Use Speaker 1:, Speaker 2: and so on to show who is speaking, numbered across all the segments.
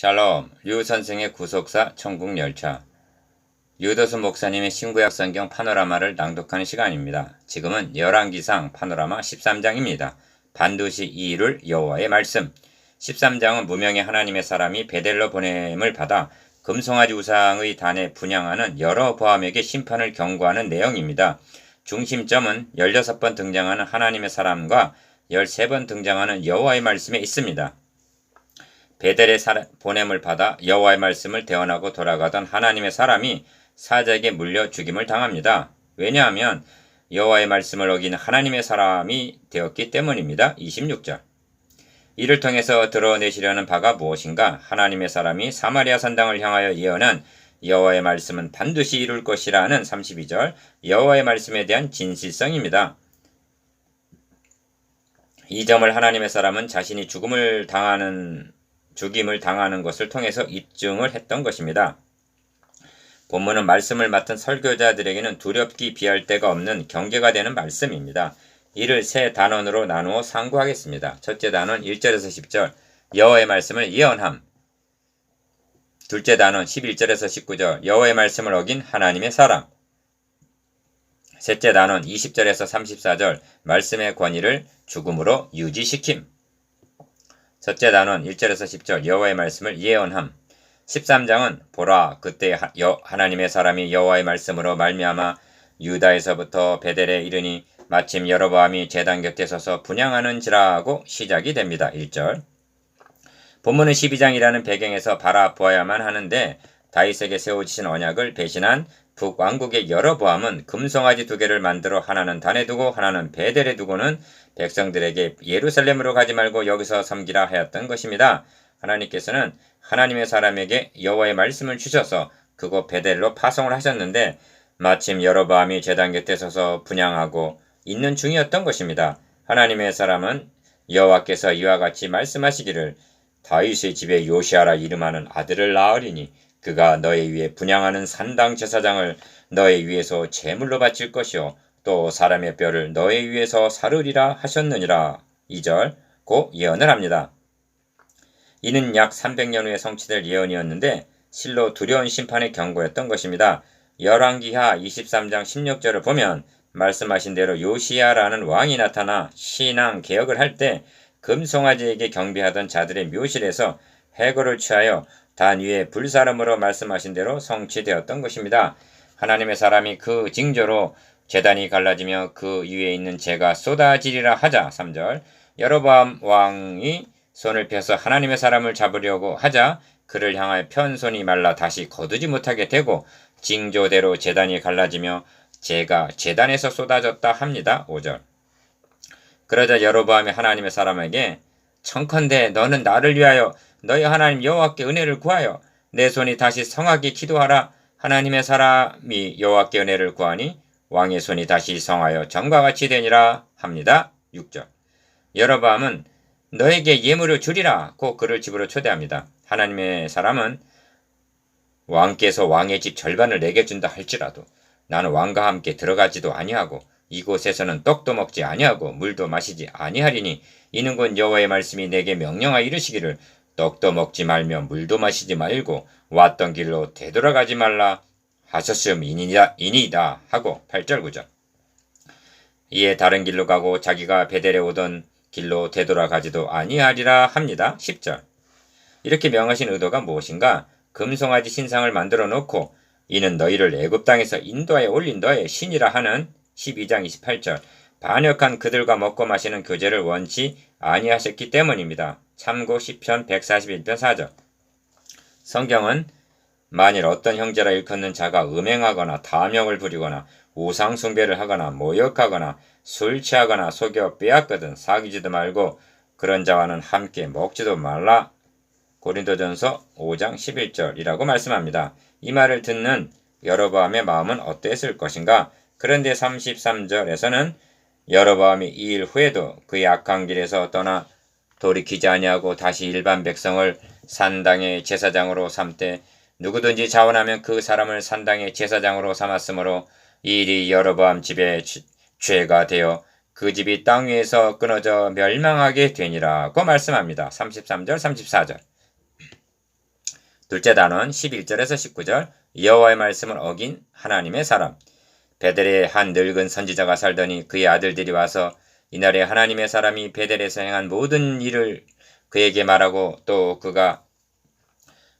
Speaker 1: 샬롬, 류 선생의 구속사 천국열차 유도수 목사님의 신구약 성경 파노라마를 낭독하는 시간입니다. 지금은 열왕기상 파노라마 13장입니다. 반드시 이룰 여호와의 말씀 13장은 무명의 하나님의 사람이 베델로 보냄을 받아 금송아지 우상의 단에 분양하는 여러 보암에게 심판을 경고하는 내용입니다. 중심점은 16번 등장하는 하나님의 사람과 13번 등장하는 여호와의 말씀에 있습니다. 베델의 보냄을 받아 여호와의 말씀을 대언하고 돌아가던 하나님의 사람이 사자에게 물려 죽임을 당합니다. 왜냐하면 여호와의 말씀을 어긴 하나님의 사람이 되었기 때문입니다. 26절. 이를 통해서 드러내시려는 바가 무엇인가? 하나님의 사람이 사마리아 산당을 향하여 예언한 여호와의 말씀은 반드시 이룰 것이라는 32절 여호와의 말씀에 대한 진실성입니다. 이 점을 하나님의 사람은 자신이 죽음을 당하는 죽임을 당하는 것을 통해서 입증을 했던 것입니다. 본문은 말씀을 맡은 설교자들에게는 두렵기 비할 데가 없는 경계가 되는 말씀입니다. 이를 세 단원으로 나누어 상고하겠습니다. 첫째 단원 1절에서 10절 여호와의 말씀을 예언함 둘째 단원 11절에서 19절 여호와의 말씀을 어긴 하나님의 사람 셋째 단원 20절에서 34절 말씀의 권위를 죽음으로 유지시킴 첫째 단원 1절에서 10절 여호와의 말씀을 예언함 13장은 보라 그때 하나님의 사람이 여호와의 말씀으로 말미암아 유다에서부터 베델에 이르니 마침 여로보암이 제단 곁에 서서 분양하는지라고 시작이 됩니다. 1절 본문은 12장이라는 배경에서 바라보아야만 하는데 다윗에게 세워지신 언약을 배신한 북왕국의 여러 보암은 금송아지 두 개를 만들어 하나는 단에 두고 하나는 베델에 두고는 백성들에게 예루살렘으로 가지 말고 여기서 섬기라 하였던 것입니다. 하나님께서는 하나님의 사람에게 여호와의 말씀을 주셔서 그곳 베델로 파송을 하셨는데 마침 여러보암이 제단 곁에 서서 분양하고 있는 중이었던 것입니다. 하나님의 사람은 여호와께서 이와 같이 말씀하시기를 다윗의 집에 요시아라 이름하는 아들을 낳으리니 그가 너의 위에 분양하는 산당 제사장을 너의 위에서 제물로 바칠 것이요 또 사람의 뼈를 너의 위에서 사르리라 하셨느니라. 2절 고 예언을 합니다. 이는 약 300년 후에 성취될 예언이었는데 실로 두려운 심판의 경고였던 것입니다. 열왕기하 23장 16절을 보면 말씀하신 대로 요시야라는 왕이 나타나 신앙 개혁을 할 때 금송아지에게 경비하던 자들의 묘실에서 해거를 취하여 단 위에 불사름으로 말씀하신 대로 성취되었던 것입니다. 하나님의 사람이 그 징조로 재단이 갈라지며 그 위에 있는 재가 쏟아지리라 하자 3절 여로보암 왕이 손을 펴서 하나님의 사람을 잡으려고 하자 그를 향하여 편 손이 말라 다시 거두지 못하게 되고 징조대로 재단이 갈라지며 재가 재단에서 쏟아졌다 합니다. 5절 그러자 여로보암이 하나님의 사람에게 청컨대 너는 나를 위하여 너희 하나님 여호와께 은혜를 구하여 내 손이 다시 성하게 기도하라 하나님의 사람이 여호와께 은혜를 구하니 왕의 손이 다시 성하여 전과 같이 되니라 합니다. 6절 여로보암은 너에게 예물을 주리라 고 그를 집으로 초대합니다. 하나님의 사람은 왕께서 왕의 집 절반을 내게 준다 할지라도 나는 왕과 함께 들어가지도 아니하고 이곳에서는 떡도 먹지 아니하고 물도 마시지 아니하리니 이는 곧 여호와의 말씀이 내게 명령하 이르시기를 떡도 먹지 말며 물도 마시지 말고 왔던 길로 되돌아가지 말라 하셨음이니이다 이니이다 하고 8절 9절 이에 다른 길로 가고 자기가 베델에 오던 길로 되돌아가지도 아니하리라 합니다. 10절 이렇게 명하신 의도가 무엇인가? 금송아지 신상을 만들어 놓고 이는 너희를 애굽 땅에서 인도하여 올린 너의 신이라 하는 12장 28절 반역한 그들과 먹고 마시는 교제를 원치 아니하셨기 때문입니다. 참고 10편 141편 4절 성경은 만일 어떤 형제라 일컫는 자가 음행하거나 탐욕을 부리거나 우상 숭배를 하거나 모욕하거나 술 취하거나 속여 빼앗거든 사귀지도 말고 그런 자와는 함께 먹지도 말라. 고린도전서 5장 11절이라고 말씀합니다. 이 말을 듣는 여로보암의 마음은 어땠을 것인가? 그런데 33절에서는 여로보암이 이 일 후에도 그의 악한 길에서 떠나 돌이키지 아니하고 다시 일반 백성을 산당의 제사장으로 삼되 누구든지 자원하면 그 사람을 산당의 제사장으로 삼았으므로 이 일이 여로보암 집에 죄가 되어 그 집이 땅 위에서 끊어져 멸망하게 되니라고 말씀합니다. 33절 34절. 둘째 단원 11절에서 19절. 여호와의 말씀을 어긴 하나님의 사람. 베델에 한 늙은 선지자가 살더니 그의 아들들이 와서 이날에 하나님의 사람이 베델에서 행한 모든 일을 그에게 말하고 또 그가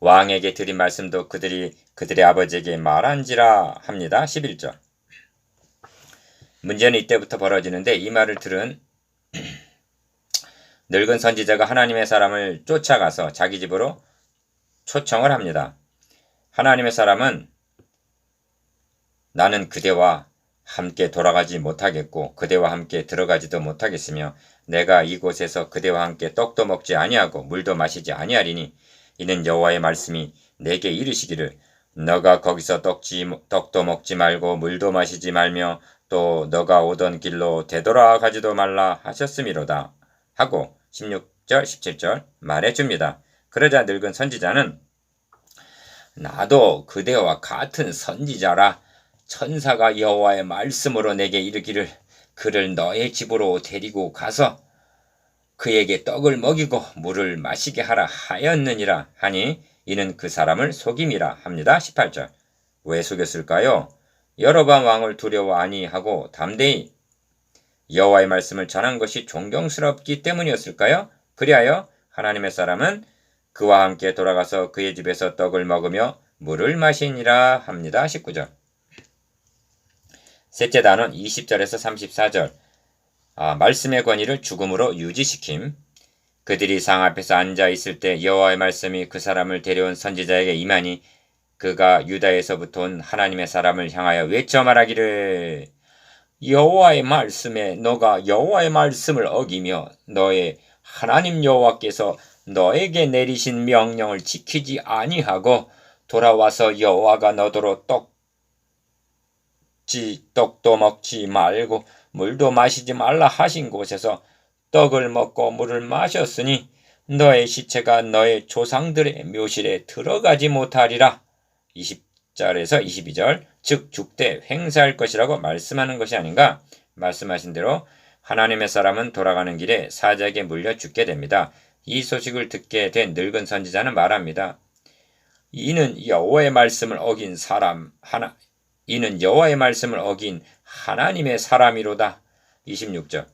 Speaker 1: 왕에게 드린 말씀도 그들이 그들의 아버지에게 말한지라 합니다. 11절. 문제는 이때부터 벌어지는데 이 말을 들은 늙은 선지자가 하나님의 사람을 쫓아가서 자기 집으로 초청을 합니다. 하나님의 사람은 나는 그대와 함께 돌아가지 못하겠고 그대와 함께 들어가지도 못하겠으며 내가 이곳에서 그대와 함께 떡도 먹지 아니하고 물도 마시지 아니하리니 이는 여호와의 말씀이 내게 이르시기를 너가 거기서 떡지, 떡도 먹지 말고 물도 마시지 말며 또 너가 오던 길로 되돌아가지도 말라 하셨음이로다 하고 16절 17절 말해줍니다. 그러자 늙은 선지자는 나도 그대와 같은 선지자라 천사가 여호와의 말씀으로 내게 이르기를 그를 너의 집으로 데리고 가서 그에게 떡을 먹이고 물을 마시게 하라 하였느니라 하니 이는 그 사람을 속임이라 합니다. 18절. 왜 속였을까요? 여로밤 왕을 두려워 아니하고 담대히 여호와의 말씀을 전한 것이 존경스럽기 때문이었을까요? 그리하여 하나님의 사람은 그와 함께 돌아가서 그의 집에서 떡을 먹으며 물을 마시니라 합니다. 19절. 셋째 단원 20절에서 34절. 아, 말씀의 권위를 죽음으로 유지시킴. 그들이 상 앞에서 앉아 있을 때 여호와의 말씀이 그 사람을 데려온 선지자에게 임하니 그가 유다에서부터 온 하나님의 사람을 향하여 외쳐 말하기를 여호와의 말씀에 너가 여호와의 말씀을 어기며 너의 하나님 여호와께서 너에게 내리신 명령을 지키지 아니하고 돌아와서 여호와가 너더러 떡 지 떡도 먹지 말고 물도 마시지 말라 하신 곳에서 떡을 먹고 물을 마셨으니 너의 시체가 너의 조상들의 묘실에 들어가지 못하리라. 20절에서 22절 즉 죽되 횡세할 것이라고 말씀하는 것이 아닌가? 말씀하신 대로 하나님의 사람은 돌아가는 길에 사자에게 물려 죽게 됩니다. 이 소식을 듣게 된 늙은 선지자는 말합니다. 이는 여호와의 말씀을 어긴 사람 하나 이는 여호와의 말씀을 어긴 하나님의 사람이로다. 26절.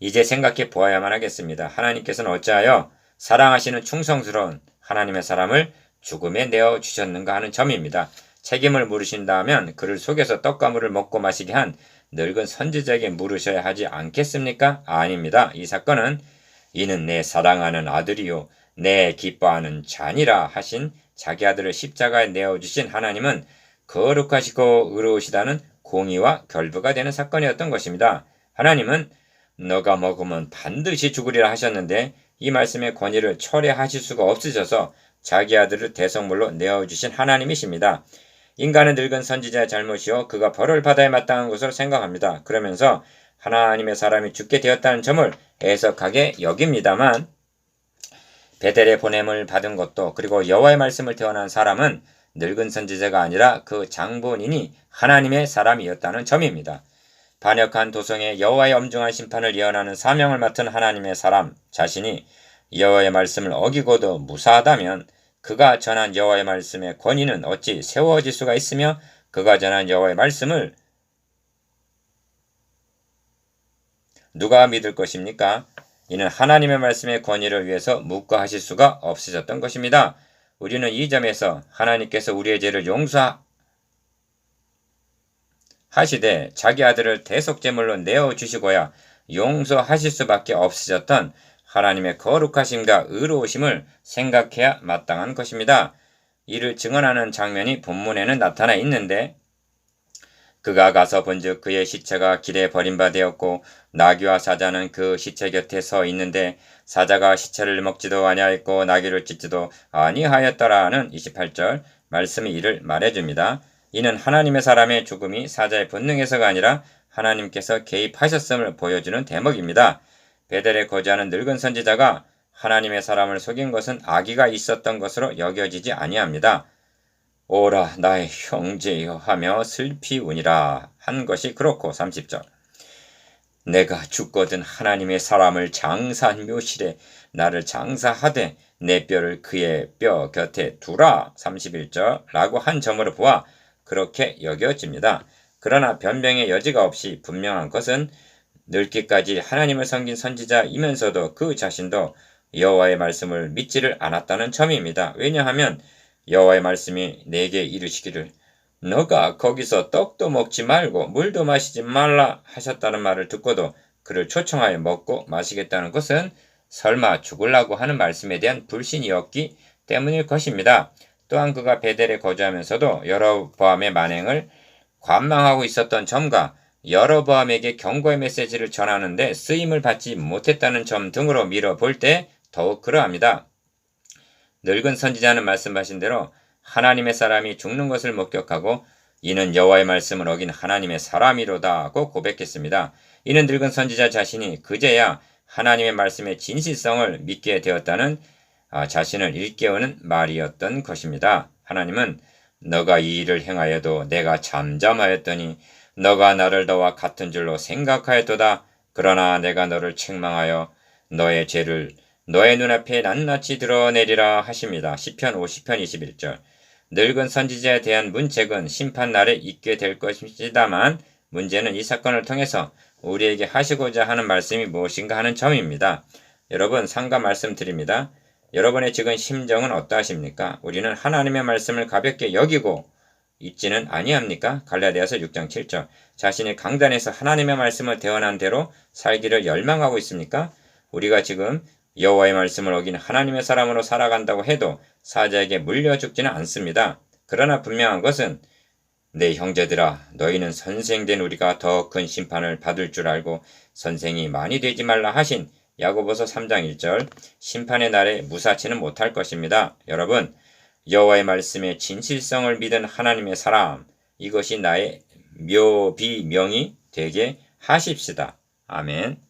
Speaker 1: 이제 생각해 보아야만 하겠습니다. 하나님께서는 어찌하여 사랑하시는 충성스러운 하나님의 사람을 죽음에 내어 주셨는가 하는 점입니다. 책임을 물으신다면 그를 속여서 떡과 물을 먹고 마시게 한 늙은 선지자에게 물으셔야 하지 않겠습니까? 아닙니다. 이 사건은 이는 내 사랑하는 아들이요 내 기뻐하는 자니라 하신 자기 아들을 십자가에 내어 주신 하나님은 거룩하시고 의로우시다는 공의와 결부가 되는 사건이었던 것입니다. 하나님은 너가 먹으면 반드시 죽으리라 하셨는데 이 말씀의 권위를 철회하실 수가 없으셔서 자기 아들을 대성물로 내어주신 하나님이십니다. 인간은 늙은 선지자의 잘못이요 그가 벌을 받아야 마땅한 것으로 생각합니다. 그러면서 하나님의 사람이 죽게 되었다는 점을 해석하게 여깁니다만 베델의 보냄을 받은 것도 그리고 여호와의 말씀을 태어난 사람은 늙은 선지자가 아니라 그 장본인이 하나님의 사람이었다는 점입니다. 반역한 도성에 여호와의 엄중한 심판을 예언하는 사명을 맡은 하나님의 사람 자신이 여호와의 말씀을 어기고도 무사하다면 그가 전한 여호와의 말씀의 권위는 어찌 세워질 수가 있으며 그가 전한 여호와의 말씀을 누가 믿을 것입니까? 이는 하나님의 말씀의 권위를 위해서 묵과하실 수가 없으셨던 것입니다. 우리는 이 점에서 하나님께서 우리의 죄를 용서하시되 자기 아들을 대속제물로 내어주시고야 용서하실 수밖에 없으셨던 하나님의 거룩하심과 의로우심을 생각해야 마땅한 것입니다. 이를 증언하는 장면이 본문에는 나타나 있는데 그가 가서 본즉 그의 시체가 길에 버림받되었고 나귀와 사자는 그 시체 곁에 서 있는데 사자가 시체를 먹지도 아니하였고 나귀를 찢지도 아니하였더라는 28절 말씀이 이를 말해줍니다. 이는 하나님의 사람의 죽음이 사자의 본능에서가 아니라 하나님께서 개입하셨음을 보여주는 대목입니다. 베델에 거주하는 늙은 선지자가 하나님의 사람을 속인 것은 악의가 있었던 것으로 여겨지지 아니합니다. 오라 나의 형제여 하며 슬피 우니라 한 것이 그렇고 30절 내가 죽거든 하나님의 사람을 장사한 묘실에 나를 장사하되 내 뼈를 그의 뼈 곁에 두라 31절 라고 한 점으로 보아 그렇게 여겨집니다. 그러나 변명의 여지가 없이 분명한 것은 늙기까지 하나님을 섬긴 선지자이면서도 그 자신도 여호와의 말씀을 믿지를 않았다는 점입니다. 왜냐하면 여호와의 말씀이 내게 이르시기를 너가 거기서 떡도 먹지 말고 물도 마시지 말라 하셨다는 말을 듣고도 그를 초청하여 먹고 마시겠다는 것은 설마 죽으려고 하는 말씀에 대한 불신이었기 때문일 것입니다. 또한 그가 베델에 거주하면서도 여러보암의 만행을 관망하고 있었던 점과 여러보암에게 경고의 메시지를 전하는데 쓰임을 받지 못했다는 점 등으로 밀어볼 때 더욱 그러합니다. 늙은 선지자는 말씀하신 대로 하나님의 사람이 죽는 것을 목격하고 이는 여호와의 말씀을 어긴 하나님의 사람이로다고 고백했습니다. 이는 늙은 선지자 자신이 그제야 하나님의 말씀의 진실성을 믿게 되었다는 아, 자신을 일깨우는 말이었던 것입니다. 하나님은 너가 이 일을 행하여도 내가 잠잠하였더니 너가 나를 너와 같은 줄로 생각하였도다. 그러나 내가 너를 책망하여 너의 죄를 너의 눈앞에 낱낱이 드러내리라 하십니다. 10편 50편 21절 늙은 선지자에 대한 문책은 심판날에 있게 될 것이다만 문제는 이 사건을 통해서 우리에게 하시고자 하는 말씀이 무엇인가 하는 점입니다. 여러분 상가 말씀드립니다. 여러분의 지금 심정은 어떠하십니까? 우리는 하나님의 말씀을 가볍게 여기고 있지는 아니합니까? 갈라디아서 6장 7절. 자신이 강단에서 하나님의 말씀을 대언한 대로 살기를 열망하고 있습니까? 우리가 지금 여호와의 말씀을 어긴 하나님의 사람으로 살아간다고 해도 사자에게 물려 죽지는 않습니다. 그러나 분명한 것은 내 형제들아 너희는 선생된 우리가 더 큰 심판을 받을 줄 알고 선생이 많이 되지 말라 하신 야고보서 3장 1절 심판의 날에 무사치는 못할 것입니다. 여러분 여호와의 말씀의 진실성을 믿은 하나님의 사람 이것이 나의 묘비명이 되게 하십시다. 아멘.